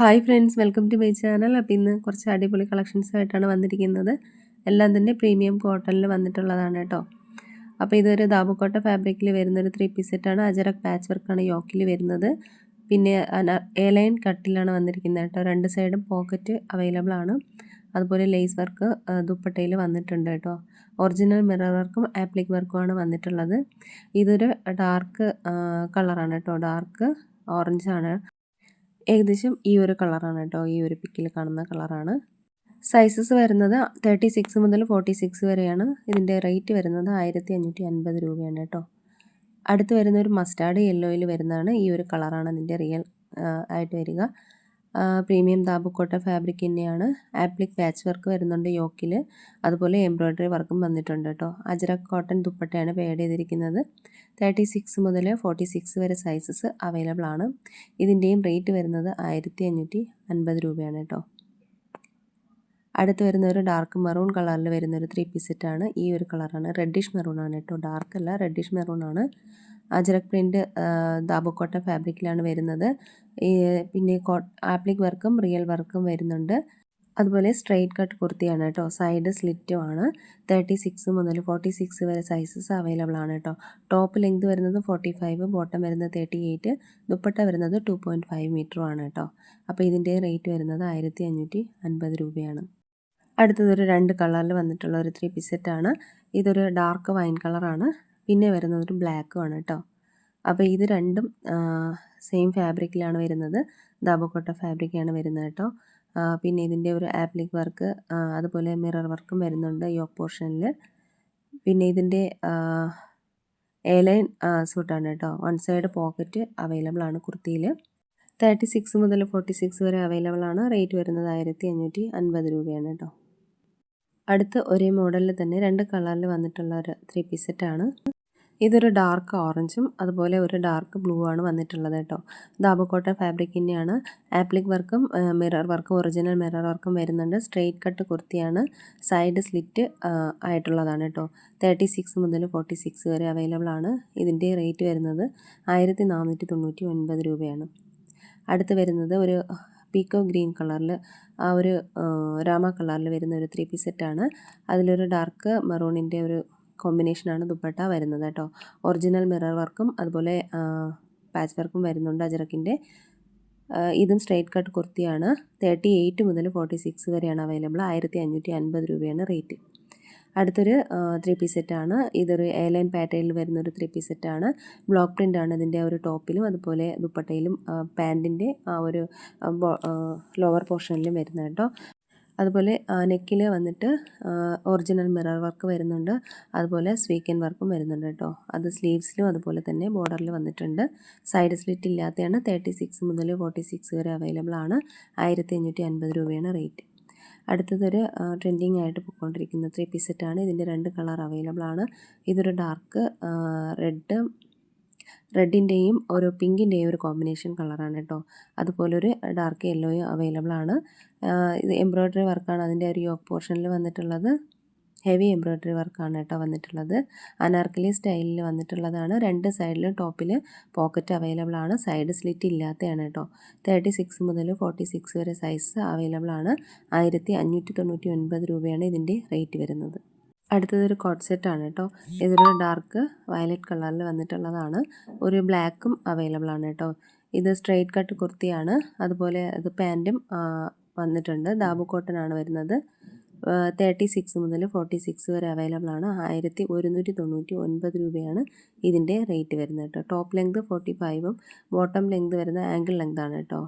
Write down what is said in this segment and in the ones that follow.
Hi friends welcome to my channel. അപ്പോൾ ഇന്ന് കുറച്ച് അടിപൊളി കളക്ഷൻസ് ആയിട്ടാണ് വന്നിരിക്കുന്നത്. എല്ലാം തന്നെ പ്രീമിയം കോട്ടണിൽ വന്നിട്ടുള്ളതാണ് കേട്ടോ. അപ്പോൾ ഇതൊരു ദാബുക്കോട്ട ഫാബ്രിക്കിൽ വരുന്നൊരു ത്രീ പീസ് സെറ്റാണ് അജറക് പാച്ച് വർക്കാണ് യോക്കിൽ വരുന്നത്. പിന്നെ എലൈൻ കട്ടിലാണ് വന്നിരിക്കുന്നത് കേട്ടോ. രണ്ട് സൈഡും പോക്കറ്റ് അവൈലബിൾ ആണ്. അതുപോലെ ലേസ് വർക്ക് ദുപ്പട്ടയിൽ വന്നിട്ടുണ്ട് കേട്ടോ. ഒറിജിനൽ മിറർ വർക്കും ആപ്ലിക് വർക്കുമാണ് വന്നിട്ടുള്ളത്. ഇതൊരു ഡാർക്ക് കളറാണ് കേട്ടോ. ഡാർക്ക് ഓറഞ്ചാണ് ഏകദേശം ഈ ഒരു കളറാണ് കേട്ടോ. ഈ ഒരു പിക്കിൽ കാണുന്ന കളറാണ്. സൈസസ് വരുന്നത് തേർട്ടി സിക്സ് മുതൽ ഫോർട്ടി സിക്സ് വരെയാണ്. ഇതിന്റെ റേറ്റ് വരുന്നത് ആയിരത്തി അഞ്ഞൂറ്റി അൻപത് രൂപയാണ് കേട്ടോ. അടുത്ത് വരുന്ന ഒരു മസ്റ്റാർഡ് യെല്ലോയിൽ വരുന്നതാണ് ഈ ഒരു കളറാണ് അതിന്റെ റിയൽ ആയിട്ട് വരിക. പ്രീമിയം താബുക്കോട്ട ഫാബ്രിക് തന്നെയാണ്. ആപ്ലിക് പാച്ച് വർക്ക് വരുന്നുണ്ട് യോക്കിൽ അതുപോലെ എംബ്രോയ്ഡറി വർക്കും വന്നിട്ടുണ്ട് കേട്ടോ. അജറക് കോട്ടൺ ദുപ്പട്ടയാണ് പേഡ് ചെയ്തിരിക്കുന്നത്. തേർട്ടി സിക്സ് മുതൽ ഫോർട്ടി സിക്സ് വരെ സൈസസ് അവൈലബിൾ ആണ്. ഇതിന്റെയും റേറ്റ് വരുന്നത് ആയിരത്തി അഞ്ഞൂറ്റി അൻപത് രൂപയാണ് കേട്ടോ. അടുത്ത് വരുന്ന ഒരു ഡാർക്ക് മെറൂൺ കളറിൽ വരുന്ന ഒരു ത്രീ പീസ് സെറ്റാണ് ഈ ഒരു കളറാണ് റെഡിഷ് മെറൂൺ ആണ് കേട്ടോ. ഡാർക്ക് അല്ല റെഡിഷ് മെറൂൺ ആണ്. അജറക് പ്രിന്റ് ദാബുക്കോട്ട ഫാബ്രിക്കിലാണ് വരുന്നത്. പിന്നെ ആപ്ലിക് വർക്കും റിയൽ വർക്കും വരുന്നുണ്ട്. അതുപോലെ സ്ട്രെയിറ്റ് കട്ട് കുർത്തിയാണ് കേട്ടോ. സൈഡ് സ്ലിറ്റും ആണ് തേർട്ടി സിക്സ് മുതൽ ഫോർട്ടി സിക്സ് വരെ സൈസസ് അവൈലബിൾ ആണ് കേട്ടോ. ടോപ്പ് ലെങ്ത് വരുന്നത് ഫോർട്ടി ഫൈവ് ബോട്ടം വരുന്നത് തേർട്ടി എയ്റ്റ് ദുപ്പട്ട വരുന്നത് ടു പോയിന്റ് ഫൈവ് മീറ്ററും ആണ് കേട്ടോ. അപ്പോൾ ഇതിന്റെ റേറ്റ് വരുന്നത് ആയിരത്തി അഞ്ഞൂറ്റി അൻപത് രൂപയാണ് അടുത്തതൊരു രണ്ട് കളറിൽ വന്നിട്ടുള്ള ഒരു ത്രീ പിസെറ്റാണ് സെറ്റാണ് ഇതൊരു ഡാർക്ക് വൈൻ കളറാണ് പിന്നെ വരുന്നത് ഒരു ബ്ലാക്കും ആണ് കേട്ടോ. അപ്പോൾ ഇത് രണ്ടും സെയിം ഫാബ്രിക്കിലാണ് വരുന്നത്. ദാബോക്കോട്ട ഫാബ്രിക്കാണ് വരുന്നത് കേട്ടോ. പിന്നെ ഇതിന്റെ ഒരു ആപ്ലിക് വർക്ക് അതുപോലെ മിറർ വർക്കും വരുന്നുണ്ട് യോക്ക് പോർഷനിൽ പിന്നെ ഇതിന്റെ എയർലൈൻ സൂട്ടാണ് കേട്ടോ. വൺ സൈഡ് പോക്കറ്റ് അവൈലബിൾ ആണ് കുർത്തിയിൽ തേർട്ടി സിക്സ് മുതൽ ഫോർട്ടി സിക്സ് വരെ അവൈലബിൾ ആണ്. റേറ്റ് വരുന്നത് ആയിരത്തി അഞ്ഞൂറ്റി അൻപത് രൂപയാണ് കേട്ടോ. അടുത്ത ഒരേ മോഡലിൽ തന്നെ രണ്ട് കളറിൽ വന്നിട്ടുള്ള ഒരു ത്രീ പീസ് സെറ്റാണ് ഇതൊരു ഡാർക്ക് ഓറഞ്ചും അതുപോലെ ഒരു ഡാർക്ക് ബ്ലൂ ആണ് വന്നിട്ടുള്ളത് കേട്ടോ. ദാബക്കോട്ട ഫാബ്രിക് തന്നെയാണ് ആപ്ലിക് വർക്കും മിറർ വർക്കും ഒറിജിനൽ മിറർ വർക്കും വരുന്നുണ്ട്. സ്ട്രെയിറ്റ് കട്ട് കുർത്തിയാണ്. സൈഡ് സ്ലിറ്റ് ആയിട്ടുള്ളതാണ് കേട്ടോ. തേർട്ടി സിക്സ് മുതൽ ഫോർട്ടി സിക്സ് വരെ അവൈലബിൾ ആണ്. ഇതിന്റെ റേറ്റ് വരുന്നത് ആയിരത്തി നാനൂറ്റി തൊണ്ണൂറ്റി ഒൻപത് രൂപയാണ്. അടുത്ത് വരുന്നത് ഒരു പീക്കോ ഗ്രീൻ കളറിൽ ആ ഒരു രാമ കളറിൽ വരുന്ന ഒരു ത്രീ പീസ് സെറ്റാണ് അതിലൊരു ഡാർക്ക് മെറൂണിന്റെ ഒരു കോമ്പിനേഷനാണ് ദുപ്പട്ട വരുന്നത് കേട്ടോ. ഒറിജിനൽ മിറർ വർക്കും അതുപോലെ പാച്ച് വർക്കും വരുന്നുണ്ട് അജറക്കിന്റെ. ഇതും സ്ട്രെയിറ്റ് കട്ട് കുർത്തിയാണ്. തേർട്ടി എയ്റ്റ് മുതൽ ഫോർട്ടി സിക്സ് വരെയാണ് അവൈലബിൾ. ആയിരത്തി അഞ്ഞൂറ്റി അൻപത് രൂപയാണ് റേറ്റ്. അടുത്തൊരു ത്രീ പീസ് സെറ്റാണ് ഇതൊരു എയർലൈൻ പാറ്റേണിൽ വരുന്ന ഒരു ത്രീ പീസ് സെറ്റാണ് ബ്ലോക്ക് പ്രിന്റ് ആണ് ഇതിന്റെ ഒരു ടോപ്പിലും അതുപോലെ ദുപ്പട്ടയിലും പാന്റിന്റെ ആ ഒരു ലോവർ പോർഷനിലും വരുന്നത് കേട്ടോ. അതുപോലെ നെക്കിൽ വന്നിട്ട് ഒറിജിനൽ മിറർ വർക്ക് വരുന്നുണ്ട്. അതുപോലെ സ്വീക്കൻ വർക്കും വരുന്നുണ്ട് കേട്ടോ. അത് സ്ലീവ്സിലും അതുപോലെ തന്നെ ബോർഡറിൽ വന്നിട്ടുണ്ട്. സൈഡ് സ്ലിറ്റ് ഇല്ലാത്തതാണ് തേർട്ടി സിക്സ് മുതൽ ഫോർട്ടി സിക്സ് വരെ അവൈലബിൾ ആണ്. ആയിരത്തി അഞ്ഞൂറ്റി അൻപത് രൂപയാണ് റേറ്റ് അടുത്തതൊരു ട്രെൻഡിങ് ആയിട്ട് പോയിക്കൊണ്ടിരിക്കുന്ന ത്രീ പീസ് സെറ്റാണ് ഇതിന്റെ രണ്ട് കളർ അവൈലബിൾ ആണ്. ഇതൊരു ഡാർക്ക് റെഡ് റെഡിന്റെയും ഒരു പിങ്കിന്റെയും ഒരു കോമ്പിനേഷൻ കളറാണ് കേട്ടോ. അതുപോലെ ഒരു ഡാർക്ക് യെല്ലോയും അവൈലബിൾ ആണ്. ഇത് എംബ്രോയ്ഡറി വർക്കാണ്. അതിന്റെ ഒരു യോക്ക് പോർഷനിൽ വന്നിട്ടുള്ളത്. ഹെവി എംബ്രോയ്ഡറി വർക്കാണ് കേട്ടോ വന്നിട്ടുള്ളത്. അനാർക്കലി സ്റ്റൈലിൽ വന്നിട്ടുള്ളതാണ്. രണ്ട് സൈഡിലും ടോപ്പിൽ പോക്കറ്റ് അവൈലബിൾ ആണ്. സൈഡ് സ്ലിറ്റ് ഇല്ലാത്തതാണ് കേട്ടോ. തേർട്ടി സിക്സ് മുതൽ ഫോർട്ടി സിക്സ് വരെ സൈസ് അവൈലബിൾ ആണ്. ആയിരത്തി അഞ്ഞൂറ്റി തൊണ്ണൂറ്റി ഒൻപത് രൂപയാണ് ഇതിന്റെ റേറ്റ് വരുന്നത്. അടുത്തതൊരു കോട്ട് സെറ്റാണ് കേട്ടോ. ഇതൊരു ഡാർക്ക് വയലറ്റ് കളറിൽ വന്നിട്ടുള്ളതാണ്. ഒരു ബ്ലാക്കും അവൈലബിൾ ആണ് കേട്ടോ. ഇത് സ്ട്രെയിറ്റ് കട്ട് കുർത്തിയാണ്. അതുപോലെ അത് പാന്റും വന്നിട്ടുണ്ട്. ദാബു കോട്ടൺ ആണ് വരുന്നത്. തേർട്ടി സിക്സ് മുതൽ ഫോർട്ടി സിക്സ് വരെ അവൈലബിൾ ആണ്. ആയിരത്തി ഒരുന്നൂറ്റി തൊണ്ണൂറ്റി ഒൻപത് രൂപയാണ് ഇതിന്റെ റേറ്റ് വരുന്നത് കേട്ടോ. ടോപ്പ് ലെങ്ത് ഫോർട്ടി ഫൈവും ബോട്ടം ലെങ്ത് വരുന്ന ആംഗിൾ ലെങ്ത് ആണ് കേട്ടോ.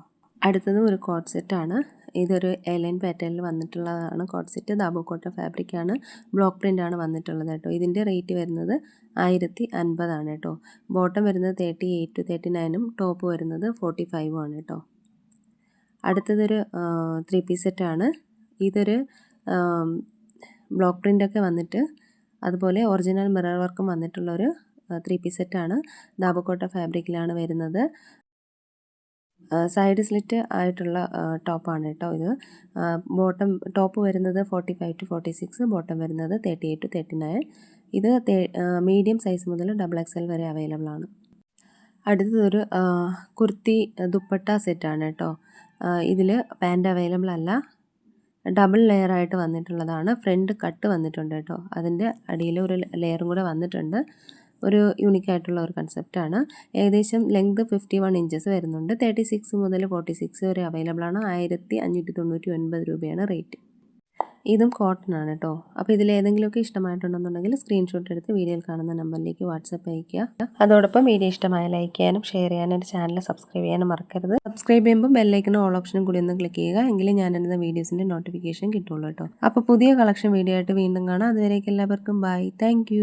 അടുത്തതും ഒരു കോട്ട് സെറ്റാണ് ഇതൊരു എലൻ പാറ്റേണിൽ വന്നിട്ടുള്ളതാണ്. കോട്ട് സെറ്റ് ദാബോക്കോട്ട ഫാബ്രിക്കാണ് ബ്ലോക്ക് പ്രിന്റ് ആണ് വന്നിട്ടുള്ളത് കേട്ടോ. ഇതിന്റെ റേറ്റ് വരുന്നത് ആയിരത്തി അൻപതാണ് കേട്ടോ. ബോട്ടം വരുന്നത് തേർട്ടി എയ്റ്റ് ടു തേർട്ടി നയനും ടോപ്പ് വരുന്നത് ഫോർട്ടി ഫൈവും ആണ് കേട്ടോ. അടുത്തതൊരു ത്രീ പീസ് സെറ്റാണ് ഇതൊരു ബ്ലോക്ക് പ്രിന്റൊക്കെ വന്നിട്ട് അതുപോലെ ഒറിജിനൽ മിറർ വർക്കും വന്നിട്ടുള്ളൊരു ത്രീ പീസ് സെറ്റാണ് ദാബക്കോട്ട ഫാബ്രിക്കിലാണ് വരുന്നത്. സൈഡ് സ്ലിറ്റ് ആയിട്ടുള്ള ടോപ്പാണ് കേട്ടോ ഇത്. ബോട്ടം ടോപ്പ് വരുന്നത് forty five to forty six bottom വരുന്നത് thirty eight to thirty nine ഇത് മീഡിയം സൈസ് മുതൽ ഡബിൾ എക്സ് എൽ വരെ അവൈലബിൾ ആണ്. അടുത്തതൊരു കുർത്തി ദുപ്പട്ട സെറ്റാണ് കേട്ടോ. ഇതിൽ പാന്റ് അവൈലബിൾ അല്ല. ഡബിൾ ലെയർ ആയിട്ട് വന്നിട്ടുള്ളതാണ്. ഫ്രണ്ട് കട്ട് വന്നിട്ടുണ്ട് കേട്ടോ. അതിന്റെ അടിയിൽ ഒരു ലെയറും കൂടെ വന്നിട്ടുണ്ട്. ഒരു യൂണിക് ആയിട്ടുള്ള ഒരു കൺസെപ്റ്റാണ് ഏകദേശം ലെങ്ത് ഫിഫ്റ്റി വൺ ഇഞ്ചസ് വരുന്നുണ്ട്. തേർട്ടി സിക്സ് മുതൽ ഫോർട്ടി സിക്സ് വരെ അവൈലബിൾ ആണ്. ആയിരത്തി അഞ്ഞൂറ്റി തൊണ്ണൂറ്റി ഒൻപത് രൂപയാണ് റേറ്റ് ഇതും കോട്ടൺ ആണ് കേട്ടോ അപ്പോൾ ഇതിൽ ഏതെങ്കിലുമൊക്കെ ഇഷ്ടമായിട്ടുണ്ടെന്നുണ്ടെങ്കിൽ സ്ക്രീൻഷോട്ട് എടുത്ത് വീഡിയോയിൽ കാണുന്ന നമ്പറിലേക്ക് വാട്സപ്പ് അയയ്ക്കുക. അതോടൊപ്പം വീഡിയോ ഇഷ്ടമായ ലൈക്ക് ചെയ്യാനും ഷെയർ ചെയ്യാനും എന്റെ ചാനൽ സബ്സ്ക്രൈബ് ചെയ്യാനും മറക്കരുത്. സബ്സ്ക്രൈബ് ചെയ്യുമ്പോൾ ബെല്ലൈക്കനും ഓൾ ഓപ്ഷനും കൂടി ഒന്ന് ക്ലിക്ക് ചെയ്യുക. എങ്കിലും ഞാൻ എന്റെ വീഡിയോസിന്റെ നോട്ടിഫിക്കേഷൻ കിട്ടുള്ളൂ കേട്ടോ അപ്പോൾ പുതിയ കളക്ഷൻ വീഡിയോ ആയിട്ട് വീണ്ടും കാണാം. അതുവരേക്കും എല്ലാവർക്കും ബൈ താങ്ക്